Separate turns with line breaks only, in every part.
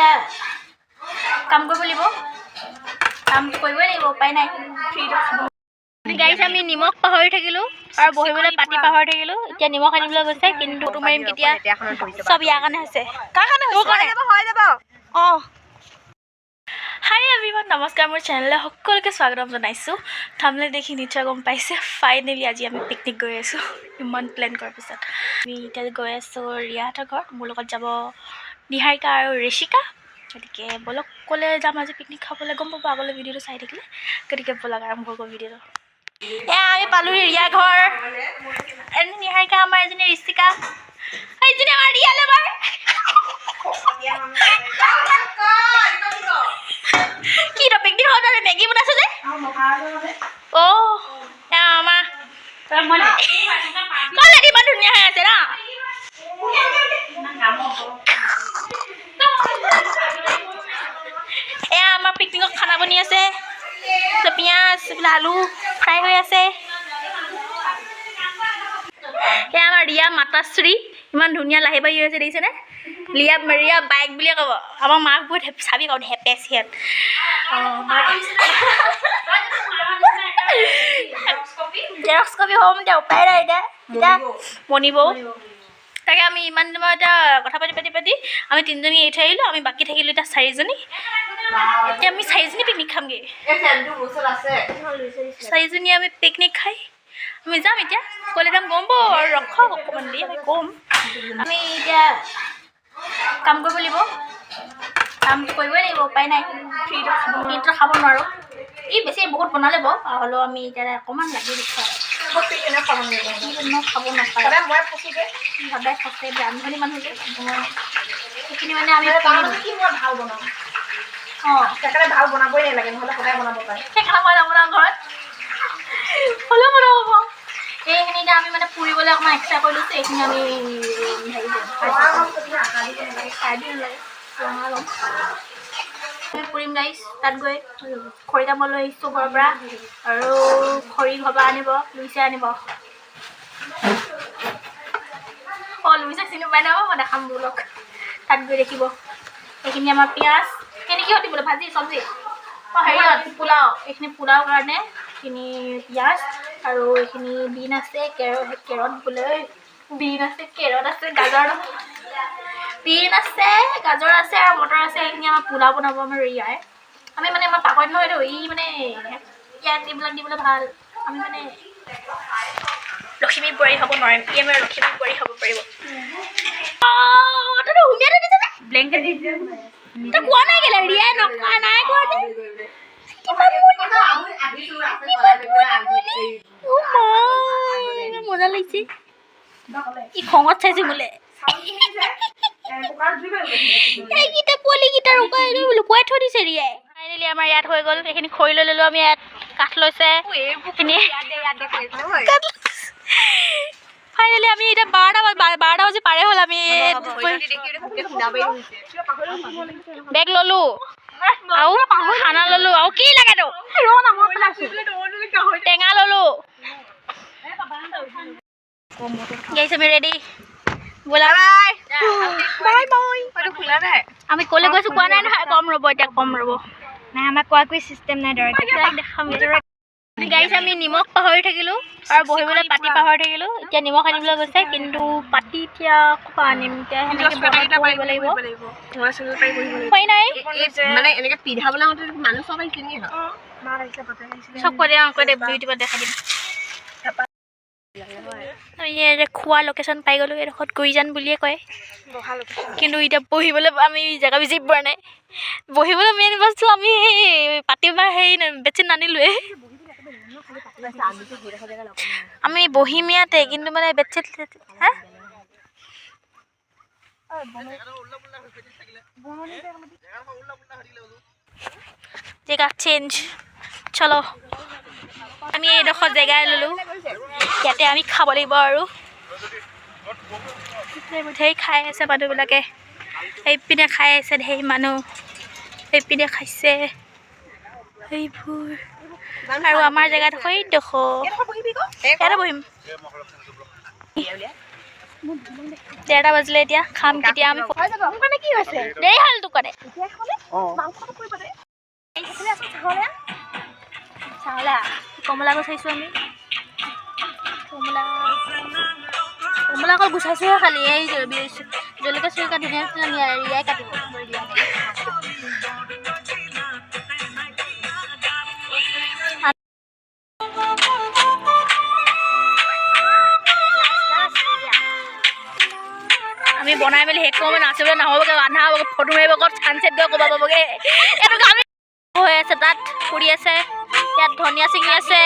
এতিয়া কাম কৰিব লাগিব। কাম কৰিবই লাগিব উপায় নাই। গাইছ আমি নিমখ পাহৰি থাকিলোঁ আৰু বহিবলৈ পাতি পাহৰি থাকিলোঁ। এতিয়া নিমখ আনিবলৈ গৈছে কিন্তু ফটো মাৰিম কেতিয়া? চব ইয়াৰ কাৰণে হৈছে। কাৰ কাৰণে অঁ। হাই এভৰিৱান নমস্কাৰ মোৰ চেনেললৈ সকলোকে স্বাগতম জনাইছোঁ। থামলে দেখি নিশ্চয় গম পাইছে। ফাইনেলি আজি আমি পিকনিক গৈ আছোঁ। ইমান প্লেন কৰাৰ পিছত। আমি এতিয়া গৈ আছোঁ ৰিয়াহঁতৰ ঘৰত মোৰ লগত যাব। নিহাৰিকা আৰু ঋষিকা। গতিকে বলক ক'লে যাম আজি পিকনিক খাবলৈ, গম পাব আগলৈ ভিডিঅ'টো চাই থাকিলে। গতিকে বলক আৰম্ভ কৰোঁ ভিডিঅ'টো। এয়া আমি পালোহি ৰিয়া ঘৰ। এজনী নিহাৰিকা আমাৰ এজনী ঋষিকা। এইজনী আমাৰ ৰিয়ালে আমাৰ কি তো পিকনিক খাওঁতে মেগী বনাইছে যে? অ' আমাৰ ক'লে ইমান ধুনীয়া হৈ আছে না? পিকনিকত খানা বনি আছে পিঁয়াজ এইফালে আলু ফ্ৰাই হৈ আছে। এয়া আমাৰ ৰিয়া মাতাশ্ৰী ইমান ধুনীয়া লাহি বাঢ়ি হৈ আছে দেখিছেনে? ৰিয়া ৰিয়া বাইক বুলিয়ে ক'ব। আমাৰ মাক বহুত চাবি কওঁ হেপেচ সিহঁত। জেৰক্স কপি হ'ম এতিয়া উপায় নাই এতিয়া এতিয়া বনিবও। তাকে আমি ইমান সময় এতিয়া কথা পাতি পাতি পাতি। আমি তিনিজনী এৰি থৈ আহিলোঁ আমি বাকী থাকিলোঁ এতিয়া চাৰিজনী। এতিয়া আমি চাৰিজনী পিকনিক খামগৈ। চাৰিজনীয়ে আমি পিকনিক খাই আমি যাম এতিয়া। ক'লে যাম গম পাব আৰু ৰখক অকণমান দেৰি আমি ক'ম আমি এতিয়া কাম কৰিব লাগিব। কামটো কৰিবই লাগিব উপায় নাই। ফ্ৰীটো ফ্ৰীটো খাব নোৱাৰোঁ। ই বেছি বহুত বনালে বাৰু। হ'লেও আমি এতিয়া অকণমান লাগি দিছোঁ আৰু মই খাব নাপায়। সদায় ফচে ৰান্ধনী মানুহ যে মই সেইখিনি মানে আমি অঁ। সেইকাৰণে মই নবনাওঁ ঘৰত। হ'লেও বনাব পাৰোঁ। এইখিনি এতিয়া আমি মানে ফুৰিবলৈ অকণমান এক্সট্ৰা কৰি লৈছোঁ এইখিনি আমি হেৰি খাই দিম লাগে ৰঙা ল'ম আমি ফুৰিম গাইছ তাত গৈ। খৰি কামত লৈ আহিছোঁ ঘৰৰ পৰা। আৰু খৰি ঘৰৰ পৰা আনিব লুইছে আনিব। অঁ লুইছে চিনি পাই নাপাব মই দেখাম বোলক। তাত গৈ দেখিব। এইখিনি আমাৰ পিঁয়াজ। এইখিনি কিহত দিবলৈ? ভাজি চব্জি? অঁ হেৰিয়ত। পোলাও। এইখিনি পোলাও কাৰণে এইখিনি পিঁয়াজ আৰু এইখিনি বিন আছে কেৰট কেৰট বোলে। বিন আছে কেৰট আছে গাজৰ। বিন আছে গাজৰ আছে আৰু মটৰ আছে এইখিনি আমাৰ পোলাও বনাব আমাৰ ৰিয়াই আমি মানে আমাৰ পাকৈত নহয় এইটো ই মানে ইয়াত এইবিলাক দিবলৈ ভালো। আমি মানে লখিমী বোৱাৰী হ'ব নোৱাৰিম ই আমাৰ লখিমী বোৱাৰী হ'ব পাৰিব। যে। তই কোৱা নাই কেলে? ৰিয়াই নকোৱা নাই কোৱা ইমান মজা লাগিছে। ই খঙত চাইছে বোলে। এইকেইটা পোৱালিকেইটা লুকুৱাই লুকুৱাই থৈ দিছে ৰিয়াই ফাইনেলি আমাৰ ইয়াত হৈ গ'ল এইখিনি খৰি লৈ ল'লোঁ আমি ইয়াত কাঠ লৈছে। এইখিনি ফাইনেলি আমি এতিয়া বাৰটা বাৰটা বাজি পাৰে হ'ল আমি বেগ ল'লোঁ। আৰু খানা ল'লোঁ। আৰু কি লাগে টেঙা ল'লোঁ। গাইছ আমি ৰেডি ব'লা বাই বাই। আমি ক'লৈ গৈছোঁ কোৱা নাই নহয় কম ৰ'ব এতিয়া কম ৰ'ব।
নাই আমাৰ কোৱা কৰি চিষ্টেম নাই দৰে
ডাইৰেক্ট দেখাম গাইছ আমি নিমখ পাহৰি থাকিলোঁ আৰু বহিবলৈ পাতি পাহৰি থাকিলোঁ। এতিয়া নিমখ আনিবলৈ গৈছে কিন্তু পাতি এতিয়া ক'ৰপৰা আনিম? এতিয়া সেনেকৈ বহিব লাগিব। উপায় নাই।
মানে এনেকে পিন্ধাবলৈ আহোঁতে মানুহ চব আহিছে নেকি
চব কৈ দিয়া কৈ দে ইউটিউবত দেখাই দিম। আমি খোৱা লোকেশ্যন পাই গ'লোঁ এইডোখৰত গুইজান বুলিয়ে কয়। কিন্তু এতিয়া বহিবলৈ, আমি জেগা বিচাৰি পোৱা নাই। বহিবলৈ মেইন বস্তু আমি সেই পাতিবা হেৰি বেডশ্বীট নানিলোৱে। আমি বহিম ইয়াতে, কিন্তু মানে বেডশ্বীট হা? জেগা চেঞ্জ চলো আমি এইডোখৰ জেগাই ল'লোঁ। ইয়াতে আমি খাব লাগিব আৰু। ধেৰ খাই আছে মানুহবিলাকে। এইপিনে খাই আছে ধেৰ মানুহ। এইপিনে খাইছে। সেইবোৰ আৰু আমাৰ জেগাডোখৰ এইডোখৰ ইয়াতে বহিম। ডেৰটা বাজিলে এতিয়া খাম কেতিয়া আমি। দেৰি হ'ল দোকানে। কমলা গুচাইছোঁ আমি। কমলা কমলা অকল গুচাইছোঁহে খালি, এই জলকীয়া ধুনীয়া ৰিয়াই কাটিব। আমি বনাই মেলি শেষ কৰোঁ নাচিবলৈ নহ'বগৈ ৰন্ধা হ'বগৈ, ফটো মাৰিব, ক'ত চানচেট গৈ ক'ব পাবগৈ এইটো আমি হৈ আছে তাত ফুৰি আছে ইয়াত ধনিয়া ছিঙি আছে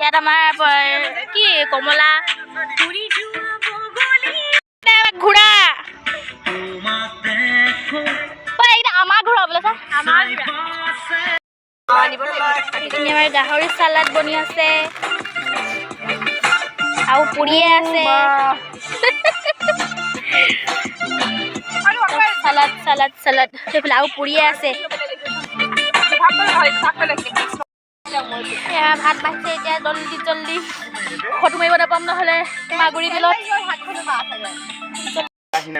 ইয়াত আমাৰ কি কমলা। ঘোঁৰা। আমাৰ ঘোঁৰা বোলে এইখিনি আমাৰ গাহৰি চালাড বনি আছে। আৰু পুৰিয়ে আছে। চালাড চালাড চালাড সেইফালে আৰু পুৰিয়ে আছে। ভাত বাঢ়িছে এতিয়া জল্দি জল্দি। ফটো মাৰিব নাপাম নহ'লে। মাগুৰী বিলত।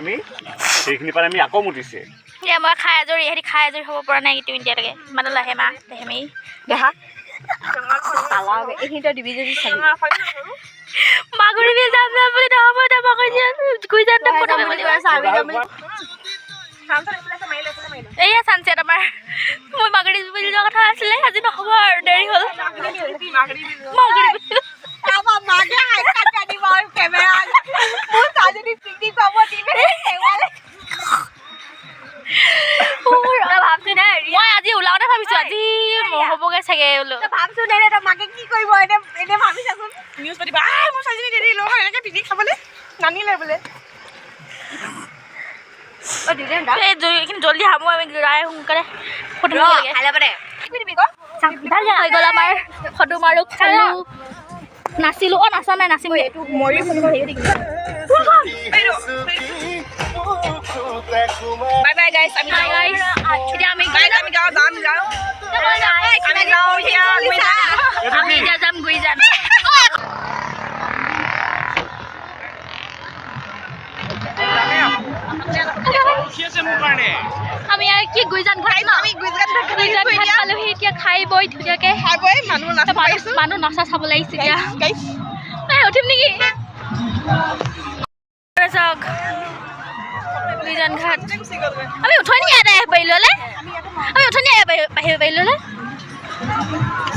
আমি। সেইখিনি পৰা আমি আকৌ মুতিছে।
এতিয়া মই খাই আজৰি ইহঁতি খাই আজৰি হ'ব পৰা নাই কিন্তু এতিয়ালৈকে। মানে লাহে মা লাহেমেই
দেহা এইখিনিতো দিবি যদি
মাগুৰী বিল যাম যাম বুলি নহ'ব এতিয়া মাগুৰী ঘূৰি যাম ফটো মাৰিব এয়া চানচেট আমাৰ। মই মাগুৰী বিল যোৱা কথা আছিলে আজি নহ'ব আৰু দেৰি হ'ল। মই আজি ওলাওতে ভাবিছো আজি নহ'বগে চাগে বোলো।
ভাবচোন এনে তই মাকে কি কৰিব এনে এনে ভাবি চাচোন নিউজ পাতিবা মোৰ ছোৱালীজনী দেৰি লগ এনেকে পিটি খাবলৈ নানিলে বোলে।
এইখিনি জল্দি হামো আমি ৰায় সোনকালে ফটো হৈ গ'ল আমাৰ ফটো মাৰো খালো। নাচিলো অ নাচা নাই নাচিম
বাই বাই গাইছ আমি যাওঁ।
এতিয়া আমি
গাইছ আমি যাওঁ যাওঁ। যাওঁ আমি যাওঁ এতিয়া আমি
এতিয়া যাম গুইজান আমি খাই বৈ ধুনীয়াকে
খাই বৈ মানুহ নাচ
মানুহ নচা চাব লাগিছে এতিয়া
গাইছ
উঠিম নেকি চাওক গুইজান ঘাট আমি উঠনি ইয়াতে আহিব পাৰিলো হ'লে আমি উঠনি আহিব পাৰি- আহিব পাৰিলো হ'লে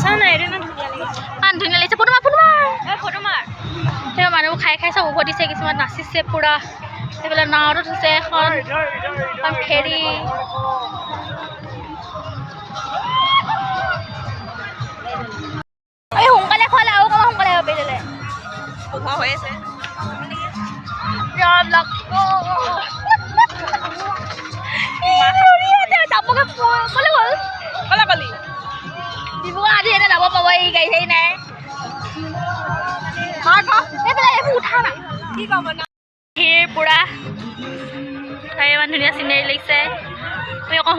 চা নাই ইমান ধুনীয়া লাগিছে
ফটো মাৰ ফটো মাৰ
ফটো মাৰ
সেই মানুহবোৰ খাই খাই চব উভতিছে কিছুমান নাচিছে পূৰা সেইফালে নাৱত উঠিছে এখন এখন ফেৰী আমি সোনকালে খোৱালে আৰু অকণমান সোনকালে আহিব পাৰিলে
পোহৰ হৈ আছে।
ডিব্ৰুগড় আজি এনে যাব পাব এই গাড়ী চাড়ী নাই। উঠা না।
কি ক'ব না
ভিৰ পূৰা। ইমান ধুনীয়া চিনেৰি লাগিছে। আমি অকণ